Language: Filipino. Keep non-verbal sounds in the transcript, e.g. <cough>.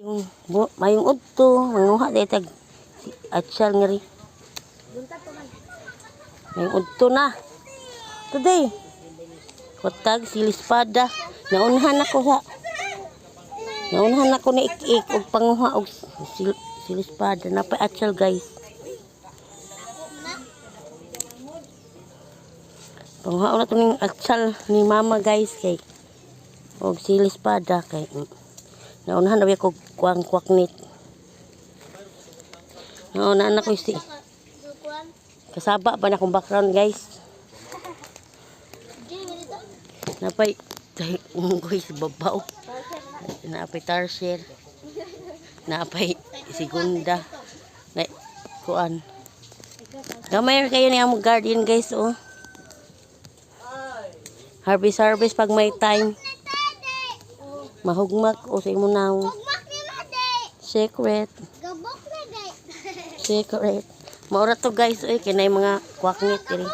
Yung bu- mayong udto, manguha day tag atsal nga ri. Mayong udto na. Today. Kotag silispada. Naunhan ako sa Naunhan ako ni ik-ik og panguha og sil silispada na pa atsal guys. Panguha na to ning atsal ni mama guys kay og silispada kay Naunahan na ko kuang kwaknit. Naunahan na ko si kasaba ba na akong background guys. Napay unggoy sa babaw. Napay tarsier. Napay segunda. Na kuan. Gamay kayo ni among guardian guys oh. Harvest harvest pag may time. Mahugmak o sa imo now. Ugmak ni day. Secret. Gabok na day. <laughs> Secret. Maura to guys, eh, kinay mga kwaknit diri.